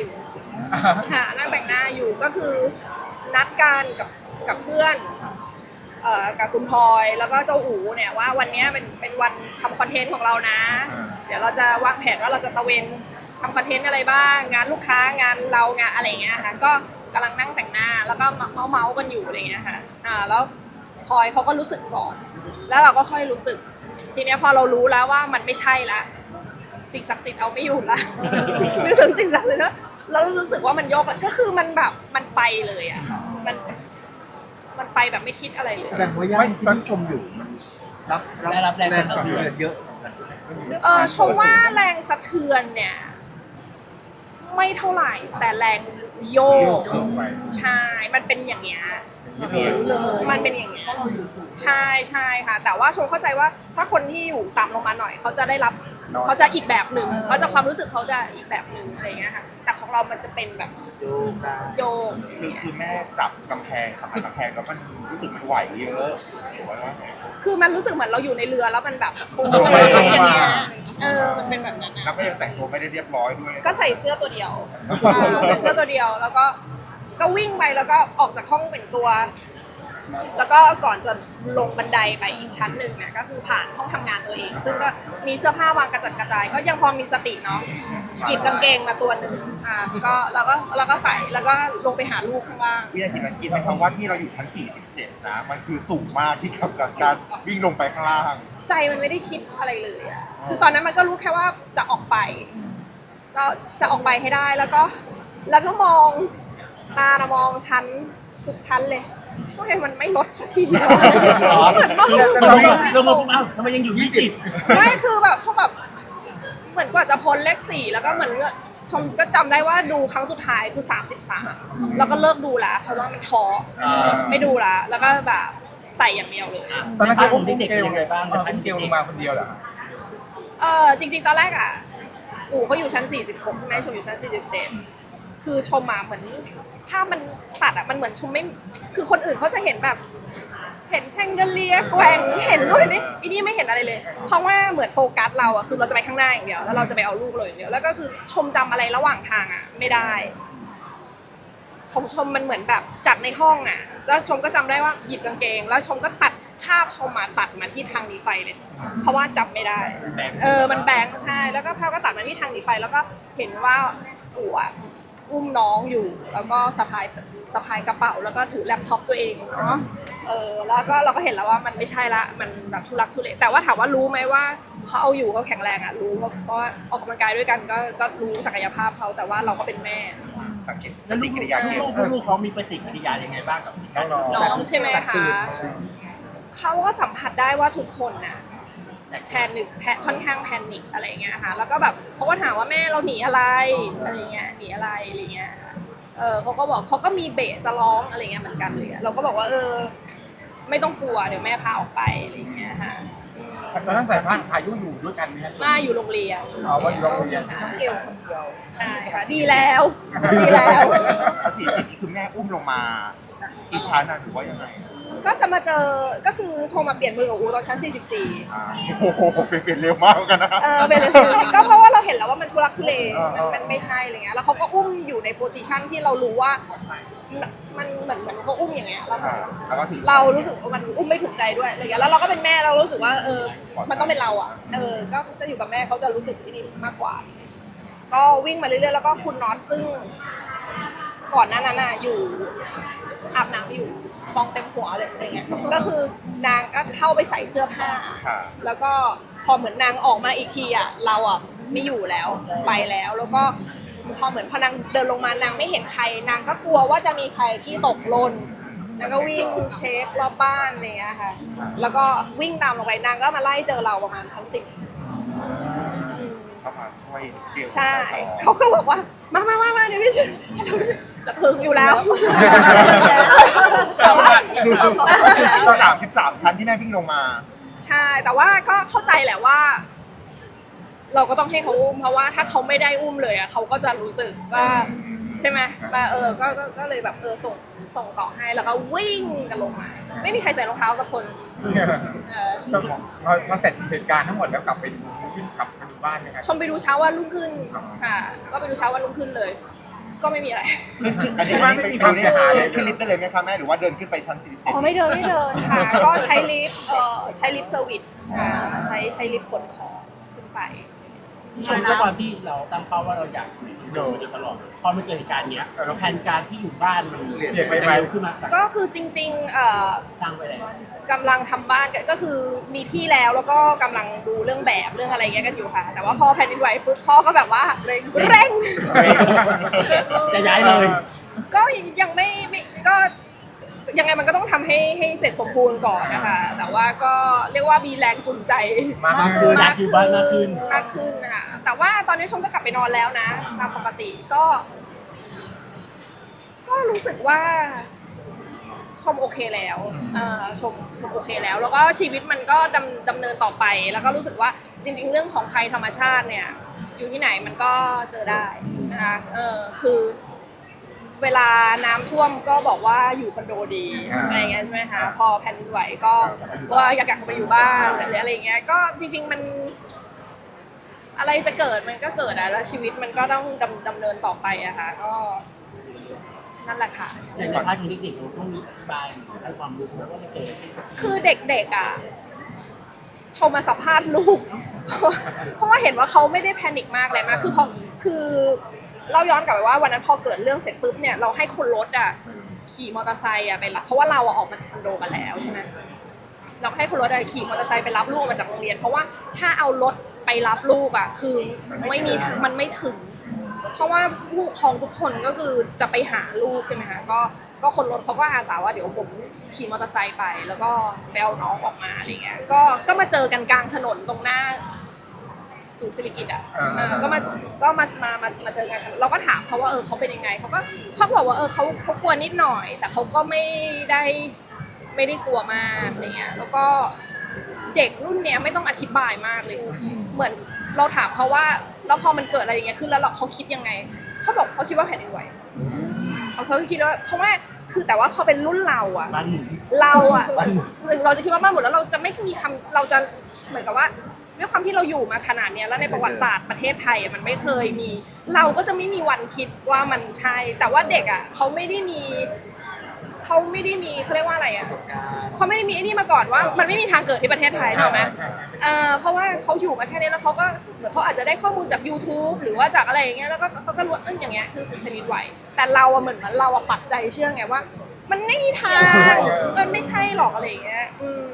ยู่ค่ะนั่งแต่งหน้าอยู่ก็คือนัดกันกับกับเพื่อนเอ่อกับคุณพลอยแล้วก็เจ้าอูเนี่ยว่าวันเนี้ยเป็นเป็นวันทำคอนเทนต์ของเรานะเดี๋ยวเราจะวางแผนว่าเราจะตะเวนทำคอนเทนต์อะไรบ้าง งานลูกค้างานเรางานอะไรอย่างเงี้ยค่ะก็กำลังนั่งแต่งหน้าแล้วก็เมาเมาส์ๆกันอยู่อะไรอย่างเงี้ยค่ะอ่าแล้วพลอยเขาก็รู้สึกก่อน แล้วเราก็ค่อยรู้สึก ทีเนี้ยพอเรารู้แล้วว่ามันไม่ใช่ละ สิ่งศักดิ์สิทธิ์เอาไม่อยู่ละ นึกถึงสิ่งศักดิ์สิทธิ์แล้ว แล้วรู้สึกว่ามันโยกแล้วก็คือมันแบบมันไปเลยอะมันมันไปแบบไม่คิดอะไรเลยแสดงว่าย่านที่พี่ชมอยู่มันรับได้รับแรงแรงสะสั่นเทือนเทือนเยอะเออชมว่าแรงสะเทือนเนี่ย ไม่เท่าไหร่แต่แรงโยโยกกเพิ่มไปใช่มันเป็นอย่างเงี้ยเออมันเป็นอย่างเงี้ยใช่ใช่ค่ะ แต่ว่าชมเข้าใจว่าถ้าคนที่อยู่ต่ำลงมาหน่อย เขาจะได้รับ เขาจะอีกแบบหนึ่งเขาจะความรู้สึกเขาจะอีกแบบหนึ่งอะไรอย่างเงี้ยค่ะแต่ของเรามันจะเป็นแบบโยกได้โยกคือคือแม่จับกำแพงสัมผัสกำแพงแล้วมันรู้สึกมันไหวเยอะหรือว่าไงคือมันรู้สึกเหมือนเราอยู่ในเรือแล้วมันแบบโค้งลงไปลงอย่างมาเงี้ยเออมันเป็นแบบนั้นแล้วอะก็ยังแต่งตัวไม่ได้เรียบร้อยด้วยก็ใส่เสื้อตัวเดียวอ่าใส่เสื้อตัวเดียวแล้วก็ก็วิ่งไปแล้วก็ออกจากห้องแต่งตัว แล้วก็ก่อนจะลงบันไดไปอีกชั้นหนึ่งเนี่ยก็คือผ่านห้องทำงานตัวเอง ซึ่งก็มีเสื้อผ้าวางกระจัดกระจาย ก็ยังพอมีสติเนาะหยิบกางเกงมาตัวหนึ่งอ่าก็แล้วก็แล้วก็ใส่แล้วก็ลงไปหาลูกข้างล่าง วินาทีนั้นคิดไหมครับว่าที่เราอยู่ชั้น 47 นะ มันคือสูงมากที่กับการวิ่งลงไปข้างล่าง ใจมันไม่ได้คิดอะไรเลยอะคือตอนนั้นมันก็รู้แค่ว่าจะออกไป ก็จะออกไปให้ได้แล้วก็ แล้วก็มองตานะมองชั้นทุกชั้นเลย ว่าเห็นมันไม่ลดสักทีหรอเหมือนมองคือเราลงลงมาปุ๊บอ้าวทำไมยังอยู่ยี่สิบไม่คือแบบชมแบบเหมือนกว่าจะพ้นเลขสี่แล้วก็เหมือนก็ชมก็จำได้ว่าดูครั้งสุดท้ายคือสามสิบสามแล้วก็เลิกดูละเพราะว่ามันท้อไม่ดูละแล้วก็แบบใส่อย่างเดียวเลย ตอนนั้นภาคือพของเด็กๆเป็นยังไงบ้างเอออุ้มเกลลงมาคนเดียวเหรอเออจริงๆ ตอนแรกอะ อู๋เขาอยู่ชั้น 46แม่ชมอยู่ชั้น 47 คือชมมาเหมือนภาพมันตัดอะมันเหมือนชมไม่คือคนอื่นเขาจะเห็นแบบ เห็นแชงเดเลียแกว่งเห็นด้วยนี่อีนี่ไม่เห็นอะไรเลย เพราะว่าเหมือนโฟกัสเราอะคือเราจะไปข้างหน้าอย่างเดียวแล้วเราจะไปเอาลูกเลยอย่างเดียวแล้วก็คือชมจำอะไรระหว่างทางอะไม่ได้ของชมมันเหมือนแบบจากในห้องอะ แล้วชมก็จำได้ว่าหยิบกางเกง แล้วชมก็ตัดภาพชมมาตัดมาที่ทางหนีไฟเลย เพราะว่าจำไม่ได้แบงค์เออ มันแบงค์ใช่ แล้วก็ภาพก็ตัดมาที่ทางหนีไฟ แล้วก็เห็นว่าอู๋ อะอุ้มน้องอยู่ แล้วก็สะพายสะพายกระเป๋าแล้วก็ถือแล็ปท็อปตัวเองเนาะเออแล้วก็เราก็เห็นแล้วว่ามันไม่ใช่ละมันแบบทุลักทุเลแต่ว่าถามว่ารู้ไหมว่าเขาเอาอยู่เขาแข็งแรงอะรู้เพราะเพราะว่าออกกำลังกายด้วยกันก็ก็รู้ศักยภาพเขาแต่ว่าเราก็เป็นแม่ สังเกตแล้วลูฏิกกิริยาเกมลูกลูกเขามีปฏิกิริยายังไงบ้างกับการน้อง น้องใช่ไหมคะตื่นเขาก็สัมผัสได้ว่าทุกคนน่ะ แพนิคแพค่อนข้างแพนิคอะไรอย่างเงี้ยค่ะแล้วก็แบบเขาก็ถามว่าแม่เราหนีอะไรอะไรเงี้ยหนีอะไรอะไรเงี้ยเออเขาก็บอกเขาก็มีเบะจะร้องอะไรเงี้ยเหมือนกันเลยอะเราก็บอกว่าเออ ไม่ต้องกลัวเดี๋ยวแม่พาออกไปอะไรเงี้ยค่ะตอนนั้นใส่ผ้าพายุอยู่ด้วยกันไหมครับมาอยู่โรงเรียนอ๋อว่าอยู่โรงเรียนใช่เกลคนเดียวใช่ค่ะดีแล้วดีแล้วเอาสี่จิตนี่คือแม่อุ้มลงมาอีกชั้นน่ะถือว่ายังไง ก็จะมาเจอก็คือโทรมาเปลี่ยนมือกับอูตอนชั้น 44อ่าโอ้โหเปลี่ยนเปลี่ยนเร็วมากเหมือนกันนะ เออเป็นเลยก็เพราะว่าเราเห็นแล้วว่ามันทุรักทุเลเออเอมันอมันไม่ใช่อะไรเงี้ยแล้วเขาก็อุ้มอยู่ในโพสิชันที่เรารู้ว่ามันเหมือนเหมือนเขาอุ้มอย่างเงี้ยแล้วอ่าแล้วก็ถือเรารู้สึกว่ามันอุ้มไม่ถูกใจด้วยอะไรเงี้ยแล้วเราก็เป็นแม่เรารู้สึกว่าเออมันต้องเป็นเราอะเออก็จะอยู่กับแม่เขาจะรู้สึกที่นี่มากกว่า ก็วิ่งมาเรื่อยๆแล้วก็คุณน็อตซึ่ง ก่อนหน้านั้นน่ะอยู่ อาบน้ำอยู่ฟองเต็มหัวเลยอะไรเงี้ยก็คือนางก็เข้าไปใส่เสื้อผ้า ค่ะ แล้วก็พอเหมือนนางออกมาอีกทีอะเราอะไม่อยู่แล้วไปแล้ว แล้วก็พอเหมือนพอนางเดินลงมานางไม่เห็นใครนางก็กลัวว่าจะมีใครที่ตกหล่นนางก็วิ่งเช็ครอบบ้านอะไรอย่างเงี้ยค่ะ แล้วก็วิ่งตามลงไปนางก็มาไล่เจอเราประมาณชั้นสิบ เข้ามาช่วยเดียวใช่ เขาก็บอกว่า มามามามาเดี๋ยวพี่ช่วยจะถึงอยู่แล้วแต่ว่าตอนสามสิบสามชั้นที่แม่วิ่งลงมา ใช่ แต่ว่าก็เข้าใจแหละว่า เราก็ต้องให้เขาอุ้มเพราะว่าถ้าเขาไม่ได้อุ้มเลยอะเขาก็จะรู้สึกว่าใช่ไหมว่าเออก็ก็ก็เลยแบบเออส่งส่งต่อให้แล้วก็วิ่งกันลงมา ไม่มีใครใส่รองเท้าสักคนเออพอพอเสร็จเหตุการณ์ทั้งหมดแล้วกลับไปดูกลับไปดู บ้านนะครับชมไปดูเช้าวันรุ่งขึ้นค่ะ ก็ไปดูเช้าวันรุ่งขึ้นเลย ก็ไม่มีอะไร อันนี้ว่าไม่มีความเสียหายเลยขึ้นลิฟต์ได้เลยไหมคะแม่หรือว่าเดินขึ้นไปชั้นอ๋อไม่เดินไม่เดินค่ะ ก็ใช้ลิฟต์เอ่อใช้ลิฟต์เซอร์วิสอ่าใช้ใช้ลิฟต์ขนของขึ้นไป ชมด้วยความที่เราตั้งเป้าว่าเราอยาก อยู่คอนโดมาโดยตลอดพอมันเกิดเหตุการณ์เนี้ยแผนการที่อยู่บ้านมันเปลี่ยนไปไหมเร็วขึ้นมาแต่ก็คือจริงๆเอ่อสร้างไว้แล้วกำลังทำบ้านกันก็คือมีที่แล้วแล้วก็กำลังดูเรื่องแบบเรื่องอะไรเงี้ยกันอยู่ค่ะ แต่ว่าพอแผ่นดินไหวปุ๊บพ่อก็แบบว่าเร่งเร่ง จะย้ายเลย ก็ยังไม่ไม่ก็ยังไงมันก็ต้องทำให้ให้เสร็จสมบูรณ์ก่อนนะคะ แต่ว่าก็เรียกว่ามีแรงจูงใจมากขึ้น อยากอยู่บ้านมากขึ้น มากขึ้นนะคะ แต่ว่าตอนนี้ชมก็กลับไปนอนแล้วนะตามปกติก็ ก็รู้สึกว่า ชมโอเคแล้วเอ่อชมชมโอเคแล้ว แล้วก็ชีวิตมันก็ดำดำเนินต่อไป แล้วก็รู้สึกว่าจริง ๆ เรื่องของภัยธรรมชาติเนี่ย อยู่ที่ไหนมันก็เจอได้นะคะเออคือ เวลาน้ำท่วมก็บอกว่าอยู่คอนโดดีอ่าอะไรเงี้ยใช่ไหมคะพอแผ่นดินไหวก็ว่าอยากกลับไปอยู่บ้านหรืออะไรเงี้ยก็จริง ๆ มัน อะไรจะเกิดมันก็เกิดอะแล้วชีวิตมันก็ต้องดำดำเนินต่อไปอะค่ะก็นั่นแหละค่ะ อย่างในพาร์ทของเด็กๆเราต้องมีอธิบายหรือให้ความรู้ว่ามันเกิดอะไรขึ้นคือเด็กๆอะชมมาสัมภาษณ์ลูก เพราะว่าเห็นว่าเขาไม่ได้แพนิคมากเลยมากคือพอคือเราย้อนกลับไปว่าวันนั้นพอเกิดเรื่องเสร็จปุ๊บเนี่ยเราให้คนรถอะขี่มอเตอร์ไซค์อะไปรับเพราะว่าเราอะออกมาจากคอนโดกันแล้วใช่ไหมเราให้คนรถอะขี่มอเตอร์ไซค์ไปรับลูกมาจากโรงเรียน เพราะว่าถ้าเอารถ ไปรับลูกอะ คือไม่มีมันไม่ถึง เพราะว่าผู้ปกครองทุกคนก็คือจะไปหาลูกใช่ไหมคะก็ก็คนรถเขาก็อาสาว่าเดี๋ยวผมขี่มอเตอร์ไซค์ไป แล้วก็ไปเอาน้องออกมาอะไรเงี้ยก็ก็มาเจอกันกลางถนนตรงหน้าศูนย์ศิริกิตอะอ่า เออก็มาก็มามามามาเจอกันเราก็ถามเขาว่าเออเขาเป็นยังไงเขาก็เขาบอกว่าเออเขาเขากลัวนิดหน่อย แต่เขาก็ไม่ได้ไม่ได้กลัวมากอะไรเงี้ยแล้วก็ เด็กรุ่นเนี้ยไม่ต้องอธิบายมากเลย เหมือนเราถามเขาว่าแล้วพอมันเกิดอะไรอย่างเงี้ยขึ้นแล้วเราเขาคิดยังไงเขาบอกเขาคิดว่าแผ่นดินไหวเขาเขาคิดว่าเพราะว่าคือแต่ว่าพอเป็นรุ่นเราอะบ้านหมุนเราอะหนึ่งเราจะคิดว่าบ้านหมดแล้วเราจะไม่มีคำเราจะเหมือนกับว่าด้วยความที่เราอยู่มาขนาดเนี้ยแล้วในประวัติศาสตร์ประเทศไทยอะมันไม่เคยมี เราก็จะไม่มีวันคิดว่ามันใช่ แต่ว่าเด็กอะเขาไม่ได้มี เขาไม่ได้มีเขาเรียกว่าอะไรอะเขาไม่ได้มีไอ้นี่มาก่อนว่า มันไม่มีทางเกิดที่ประเทศไทยถูกไหมใช่ใช่เอ่อเพราะว่าเขาอยู่มาแค่นี้แล้วเขาก็เหมือนเขาอาจจะได้ข้อมูลจาก YouTube หรือว่าจากอะไรอย่างเงี้ยแล้วก็เขาก็รู้ว่าเอออย่างเงี้ยคือแผ่นดินไหวแต่เราอะเหมือนเราอะปักใจเชื่อไงว่า มันไม่มีทางมันไม่ใช่หรอกอะไรอย่างเงี้ยอืม